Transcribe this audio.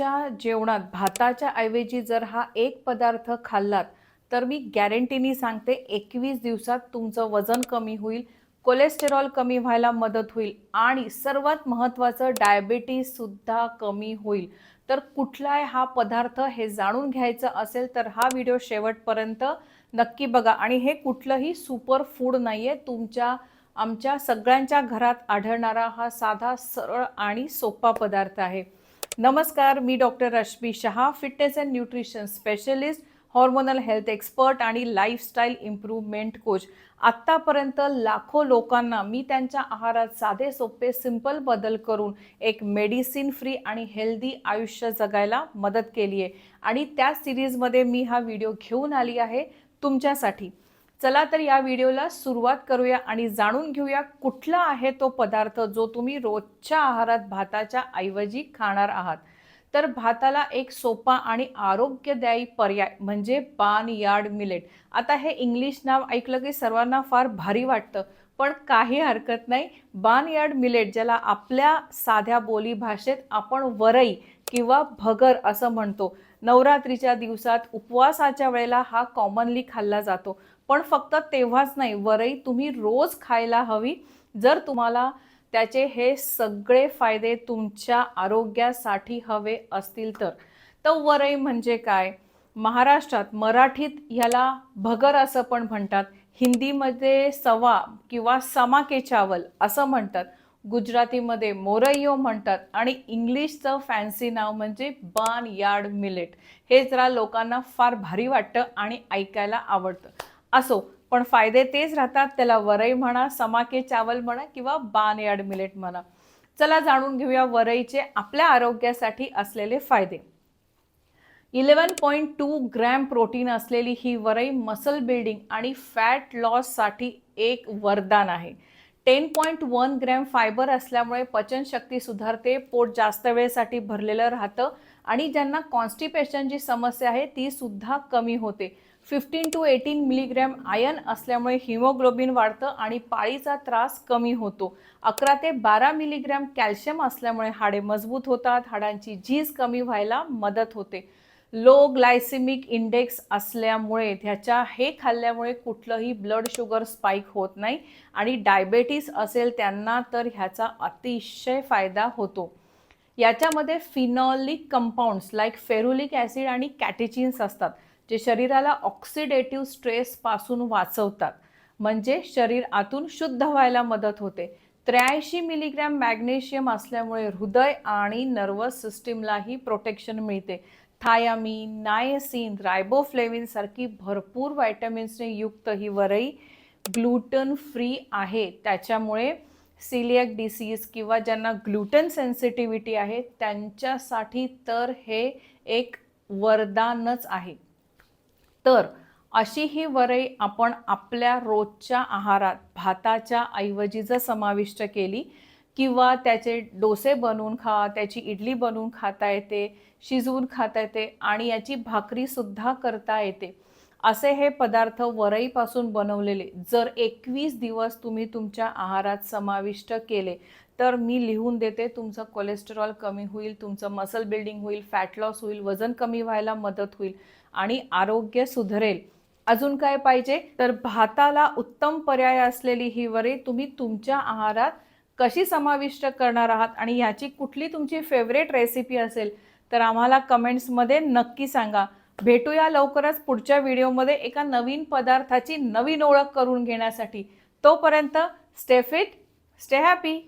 रोजच्या जेवणात भाताच्या ऐवजी जर हा एक पदार्थ खाल्लात तर मी गॅरंटीनी सांगते एकवीस दिवसात तुमचं वजन कमी होईल कोलेस्टेरॉल कमी व्हायला मदत होईल आणि सर्वात महत्त्वाचं डायबिटीससुद्धा कमी होईल. तर कुठला आहे हा पदार्थ हे जाणून घ्यायचं असेल तर हा व्हिडिओ शेवटपर्यंत नक्की बघा. आणि हे कुठलंही सुपर फूड नाही आहे तुमच्या आमच्या सगळ्यांच्या घरात आढळणारा हा साधा सरळ आणि सोपा पदार्थ आहे. नमस्कार मी doctor Rashmi Shah fitness and nutrition specialist hormonal health expert आणि लाईफस्टाईल इम्प्रूव्हमेंट कोच. आत्तापर्यंत लाखो लोकांना मी त्यांच्या आहारात साधे सोपे सिंपल बदल करून एक मेडिसिन फ्री आणि हेल्दी आयुष्य जगायला मदत केली आहे आणि त्या सिरीजमध्ये मी हा व्हिडिओ घेऊन आली आहे तुमच्यासाठी. चला तर या व्हिडिओला सुरुवात करूया आणि जाणून घेऊया कुठला आहे तो पदार्थ जो तुम्ही रोजच्या आहारात भाताच्या ऐवजी खाणार आहात. तर भाताला एक सोपा आणि आरोग्यदायी पर्याय म्हणजे पान यार्ड मिलेट. आता हे इंग्लिश नाव ऐकलं की सर्वांना फार भारी वाटतं पण काही हरकत नाही. बानयार्ड मिलेट ज्याला आपल्या साध्या बोली भाषेत आपण वरई किंवा भगर असं म्हणतो नवरात्रीच्या दिवसात उपवासाच्या वेळेला हा कॉमनली खाल्ला जातो. पण फक्त तेव्हाच नाही वरई तुम्ही रोज खायला हवी. जर तुम्हाला त्याचे हे सगळे फायदे तुमच्या आरोग्यासाठी हवे असतील तर. तर वरई म्हणजे काय? महाराष्ट्रात मराठीत ह्याला भगर असं पण म्हणतात. हिंदीमध्ये सवा किंवा समाके चावल असं म्हणतात. गुजरातीमध्ये मोरैयो म्हणतात आणि इंग्लिशचं फॅन्सी नाव म्हणजे बान यार्ड मिलेट हे जरा लोकांना फार भारी वाटतं आणि ऐकायला आवडतं. असो पण फायदे तेच राहतात. त्याला वरई म्हणा समाके चावल म्हणा किंवा बान यार्ड मिलेट म्हणा. चला जाणून घेऊया वरईचे आपल्या आरोग्यासाठी असलेले फायदे. Eleven point two gram protein असलेली ही वरई मसल बिल्डिंग आणि फॅट लॉससाठी एक वरदान आहे. Ten point one gram fibre असल्यामुळे पचनशक्ती सुधारते पोट जास्त वेळेसाठी भरलेलं राहतं आणि ज्यांना कॉन्स्टिपेशनची समस्या आहे ती सुद्धा कमी होते. Fifteen to eighteen milligram iron असल्यामुळे हिमोग्लोबिन वाढतं आणि पाळीचा त्रास कमी होतो. अकरा ते बारा मिलीग्रॅम कॅल्शियम असल्यामुळे हाडे मजबूत होतात हाडांची झीज कमी व्हायला मदत होते. लो ग्लायसेमिक इंडेक्स असल्यामुळे ह्याच्या हे खाल्ल्यामुळे कुठलंही ब्लड शुगर स्पाईक होत नाही आणि डायबेटीस असेल त्यांना तर ह्याचा अतिशय फायदा होतो. याच्यामध्ये phenolic compounds like ferulic acid आणि कॅटेचिन्स असतात जे शरीराला ऑक्सिडेटिव्ह स्ट्रेसपासून वाचवतात. म्हणजे शरीर आतून शुद्ध व्हायला मदत होते. त्र्याऐंशी मिलीग्रॅम मॅग्नेशियम असल्यामुळे हृदय आणि नर्वस सिस्टीमलाही प्रोटेक्शन मिळते. थायामीन नायसिन रायबोफ्लेविन सारखी भरपूर व्हायटमिन्सने युक्त ही वरई ग्लुटन फ्री आहे. त्याच्यामुळे सिलियक डिसीज किंवा ज्यांना ग्लुटन सेन्सिटिव्हिटी आहे त्यांच्यासाठी तर हे एक वरदानच आहे. तर अशी ही वरई आपण आपल्या रोजच्या आहारात भाताच्या ऐवजी जर समाविष्ट केली किंवा त्याचे डोसे बनवून खा त्याची इडली बनवून खाता येते शिजवून खाता येते आणि याची भाकरीसुद्धा करता येते. असे हे पदार्थ वरईपासून बनवलेले. जर एकवीस दिवस तुम्ही तुमच्या आहारात समाविष्ट केले तर मी लिहून देते तुमचं कोलेस्टेरॉल कमी होईल तुमचं मसल बिल्डिंग होईल फॅट लॉस होईल वजन कमी व्हायला मदत होईल आणि आरोग्य सुधरेल. अजून काय पाहिजे? तर भाताला उत्तम पर्याय असलेली ही वरी तुम्ही तुमच्या आहारात कशी समाविष्ट करणार आहात आणि ह्याची कुठली तुमची फेवरेट रेसिपी असेल तर आम्हाला कमेंट्समध्ये नक्की सांगा. भेटूया लवकरच पुढच्या व्हिडिओमध्ये एका नवीन पदार्थाची नवीन ओळख करून घेण्यासाठी. तोपर्यंत स्टे फिट स्टे हॅपी